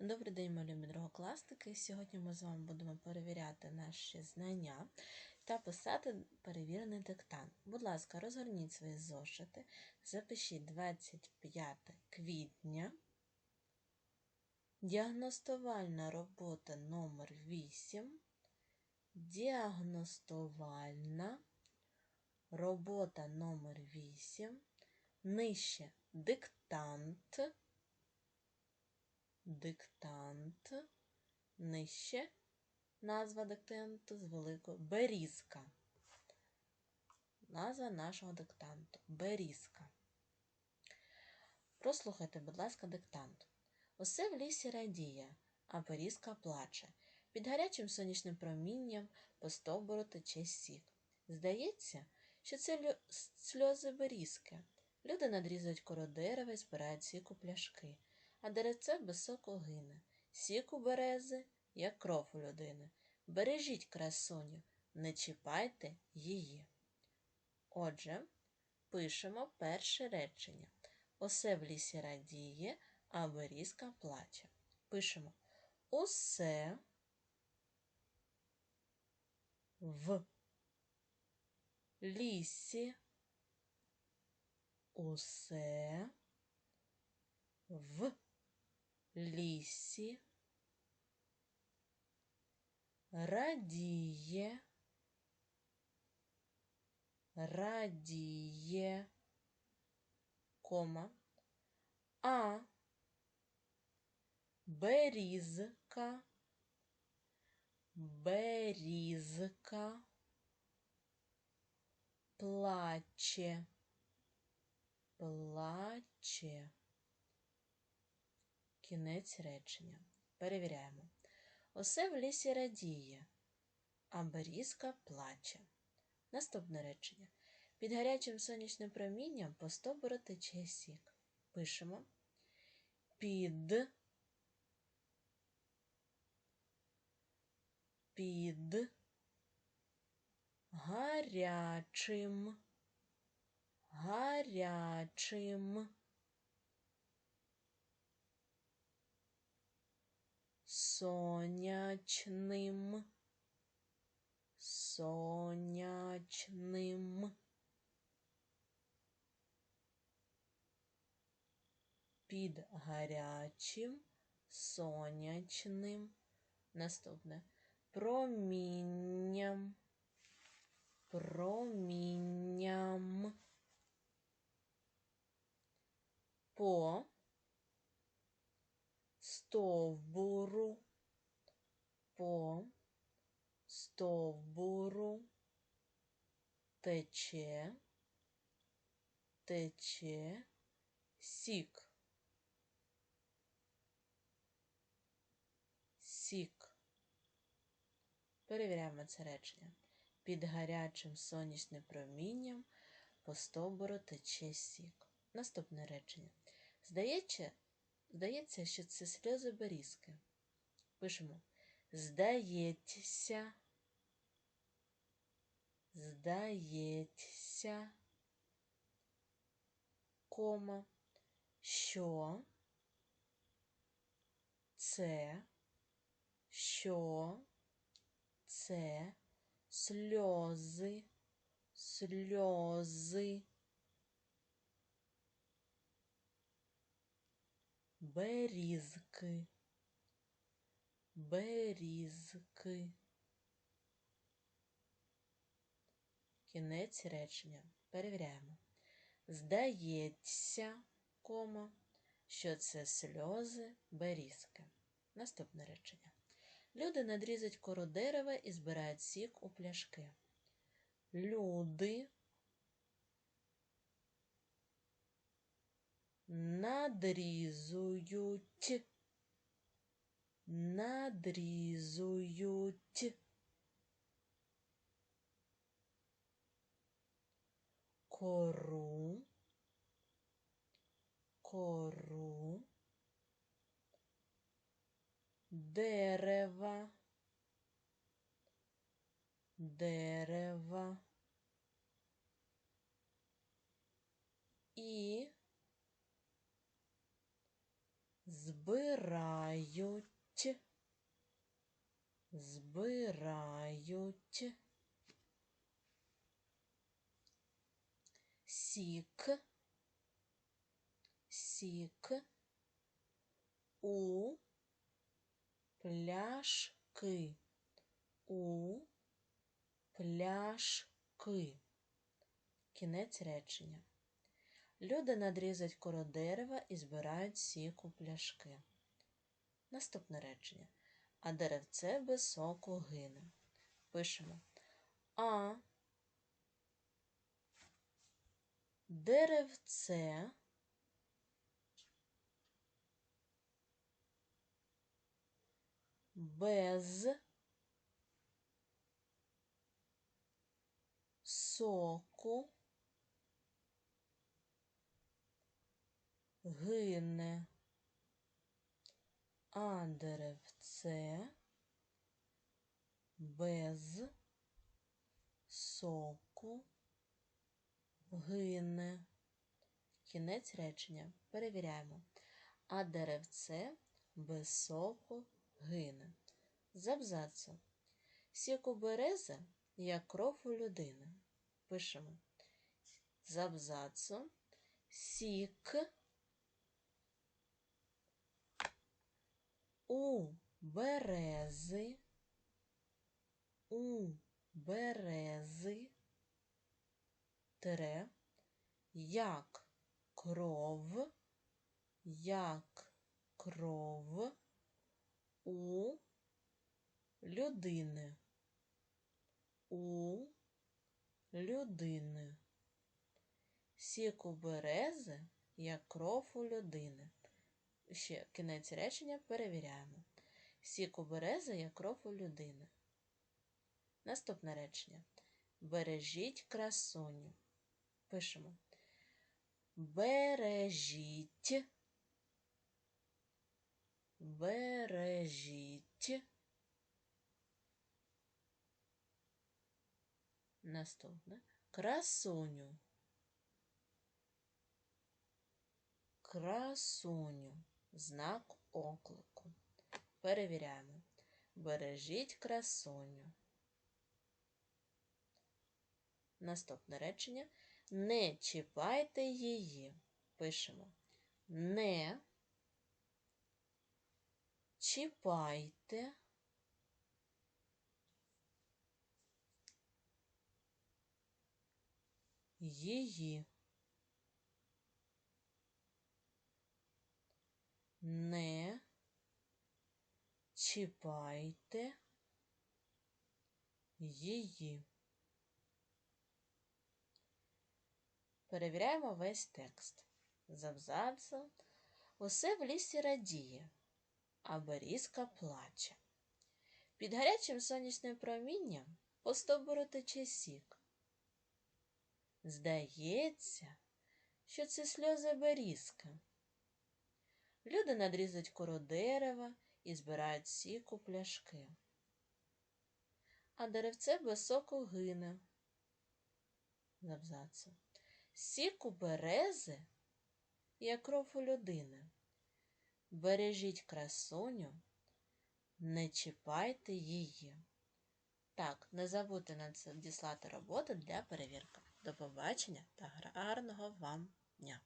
Добрий день, мої любі другокласники. Сьогодні ми з вами будемо перевіряти наші знання та писати перевірений диктант. Будь ласка, розгорніть свої зошити, запишіть 25 квітня, діагностувальна робота номер 8, діагностувальна робота номер 8, нижче диктант диктант, нижче назва диктанту з великою берізка. Назва нашого диктанту берізка. Прослухайте, будь ласка, диктант. Усе в лісі радіє, а берізка плаче. Під гарячим сонячним промінням по стовбуру тече сік. Здається, що це сльози берізки. Люди надрізають кору дерева і збирають сік у пляшки а деревце соку гине. Сік у берези, як кров у людини. Бережіть красуню, не чіпайте її. Отже, пишемо перше речення. Усе в лісі радіє, а берізка плаче. Пишемо усе в лісі. Усе в лісі радіє, радіє, кома, а берізка, берізка плаче, плаче. Кінець речення. Перевіряємо. Усе в лісі радіє, а берізка плаче. Наступне речення. Під гарячим сонячним промінням по стовбуру тече сік. Пишемо. Під. Під гарячим. Гарячим. Сонячним, сонячним. Під гарячим, сонячним. Наступне промінням, промінням. По стовбуру, по стовбуру тече, тече сік. Сік. Перевіряємо це речення. Під гарячим сонячним промінням по стовбуру тече сік. Наступне речення. Здається, Здається, що це сльози берізки. Пишемо здається, здається, кома, що? Це, що? Це? Сльози, сльози. берізки, берізки. Кінець речення. Перевіряємо. Здається, кома, що це сльози берізки. Наступне речення. Люди надрізать кору дерева і збирають сік у пляшки. Люди надрізують, надрізують. Кору, кору, дерева, дерева. І збирають, збирають, збирають, сік, сік, у. Пляшки, у. Пляшки. Кінець речення. Люди надрізать коро дерева і збирають сік у пляшки. Наступне речення. А деревце без гине. Пишемо. А деревце без соку гине, а деревце без соку гине. Кінець речення. Перевіряємо. А деревце без соку гине. З абзацу. Сік у берези, як кров у людини. Пишемо. З. Сік у берези, у берези, тире, як кров, як кров. У людини, у людини. Сік у берези, як кров у людини. Ще кінець речення перевіряємо. Сік у берези, кров у людини. Наступне речення. Бережіть красуню. Пишемо. Бережіть. Бережіть. Наступне. Красуню. Красуню. Знак оклику. Перевіряємо. Бережіть красуню. Наступне речення. Не чіпайте її. Пишемо. Не чіпайте її. Не чіпайте її. Перевіряємо весь текст. З усе в лісі радіє, а берізка плаче. Під гарячим сонячним промінням по стовбуру тече сік. Здається, що це сльози берізка. Люди надрізать кору дерева і збирають сік у пляшки. А деревце соку гине. З абзацу. Сік берези, як кров у людини. Бережіть красуню, не чіпайте її. Так, не забудьте надіслати роботу для перевірки. До побачення та гарного вам дня!